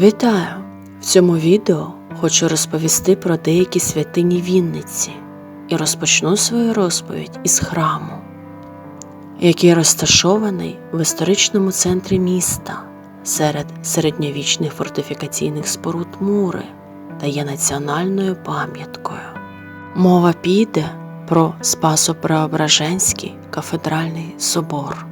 Вітаю! В цьому відео хочу розповісти про деякі святині Вінниці і розпочну свою розповідь із храму, який розташований в історичному центрі міста серед середньовічних фортифікаційних споруд Мури та є національною пам'яткою. Мова піде про Спасо-Преображенський кафедральний собор.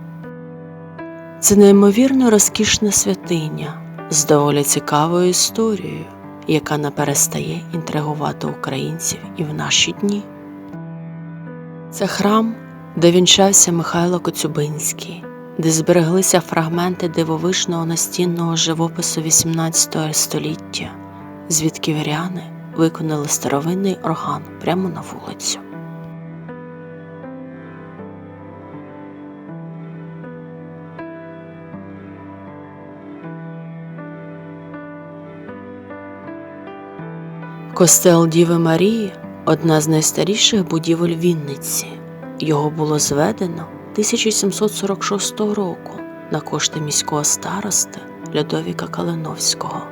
Це неймовірно розкішна святиня з доволі цікавою історією, яка не перестає інтригувати українців і в наші дні. Це храм, де вінчався Михайло Коцюбинський, де збереглися фрагменти дивовижного настінного живопису XVIII століття, звідки віряни виконали старовинний орган прямо на вулицю. Костел Діви Марії одна з найстаріших будівель Вінниці. Його було зведено 1746 року на кошти міського старости Людовіка Калиновського.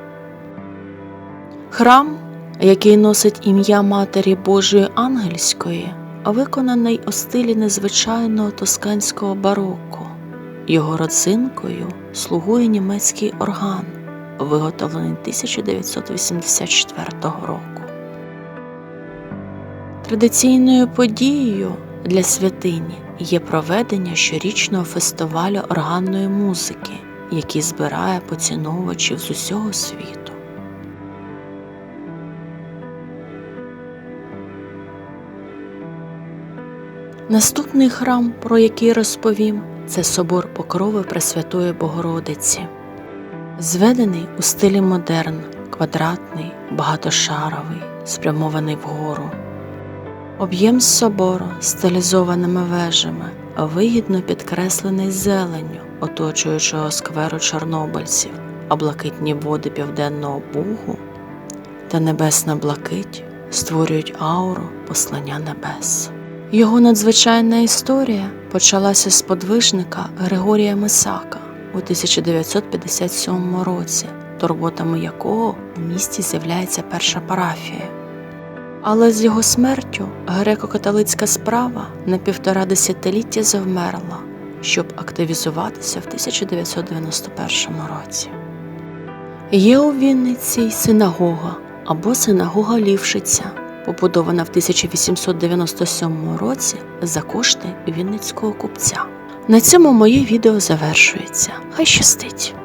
Храм, який носить ім'я Матері Божої Ангельської, виконаний у стилі незвичайного тосканського бароко. Його родзинкою слугує німецький орган, виготовлений 1984 року. Традиційною подією для святині є проведення щорічного фестивалю органної музики, який збирає поціновувачів з усього світу. Наступний храм, про який розповім, це собор Покрови Пресвятої Богородиці. Зведений у стилі модерн, квадратний, багатошаровий, спрямований вгору. Об'єм собору стилізованими вежами, вигідно підкреслений зеленню, оточуючого скверу чорнобильців, а блакитні води Південного Бугу та небесна блакить створюють ауру послання небес. Його надзвичайна історія почалася з подвижника Григорія Мисака у 1957 році, турботами якого у місті з'являється перша парафія. Але з його смертю греко-католицька справа на півтора десятиліття завмерла, щоб активізуватися в 1991 році. Є у Вінниці й синагога або синагога Лівшиця, побудована в 1897 році за кошти вінницького купця. На цьому моє відео завершується. Хай щастить!